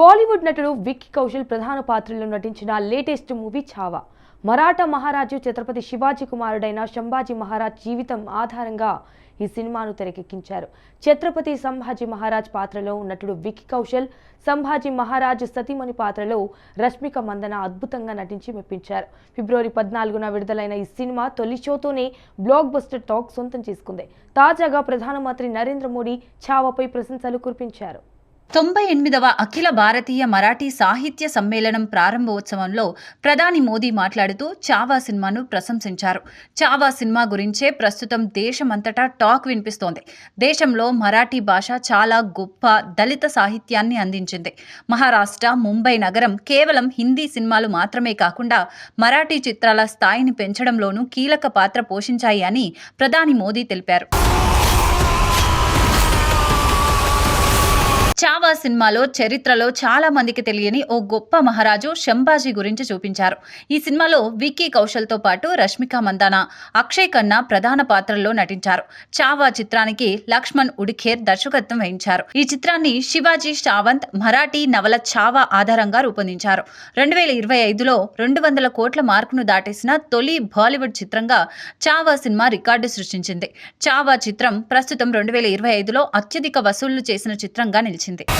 బాలీవుడ్ నటుడు విక్కీ కౌశల్ ప్రధాన పాత్రలో నటించిన లేటెస్ట్ మూవీ ఛావా. మరాఠా మహారాజు ఛత్రపతి శివాజీ కుమారుడైన శంభాజీ మహారాజ్ జీవితం ఆధారంగా ఈ సినిమాను తెరకెక్కించారు. ఛత్రపతి సంభాజీ మహారాజ్ పాత్రలో నటుడు విక్కీ కౌశల్ సంభాజీ మహారాజ్ సతీమణి పాత్రలో రష్మిక మందన అద్భుతంగా నటించి మెప్పించారు. ఫిబ్రవరి పద్నాలుగున విడుదలైన ఈ సినిమా తొలి షోతోనే బ్లాక్ బస్టర్ టాక్ సొంతం చేసుకుంది. తాజాగా ప్రధానమంత్రి నరేంద్ర మోడీ ఛావాపై ప్రశంసలు కురిపించారు. తొంభై ఎనిమిదవ అఖిల భారతీయ మరాఠీ సాహిత్య సమ్మేళనం ప్రారంభోత్సవంలో ప్రధాని మోదీ మాట్లాడుతూ చావా సినిమాను ప్రశంసించారు. చావా సినిమా గురించే ప్రస్తుతం దేశమంతటా టాక్ వినిపిస్తోంది. దేశంలో మరాఠీ భాష చాలా గొప్ప దళిత సాహిత్యాన్ని అందించింది. మహారాష్ట్ర ముంబై నగరం కేవలం హిందీ సినిమాలు మాత్రమే కాకుండా మరాఠీ చిత్రాల స్థాయిని పెంచడంలోనూ కీలక పాత్ర పోషించాయి అని ప్రధాని మోదీ తెలిపారు. శంభా సినిమాలో చరిత్రలో చాలా మందికి తెలియని ఓ గొప్ప మహారాజు శంభాజీ గురించి చూపించారు. ఈ సినిమాలో విక్కీ కౌశల్తో పాటు రష్మిక మందానా అక్షయ్ ఖన్నా ప్రధాన పాత్రల్లో నటించారు. చావా చిత్రానికి లక్ష్మణ్ ఉడిఖేర్ దర్శకత్వం వహించారు. ఈ చిత్రాన్ని శివాజీ సావంత్ మరాఠీ నవల చావా ఆధారంగా రూపొందించారు. రెండు వేల ఇరవై ఐదులో రెండు వందల కోట్ల మార్కును దాటేసిన తొలి బాలీవుడ్ చిత్రంగా చావా సినిమా రికార్డు సృష్టించింది. చావా చిత్రం ప్రస్తుతం రెండు వేల ఇరవై ఐదులో అత్యధిక వసూళ్ళు చేసిన చిత్రంగా నిలిచింది.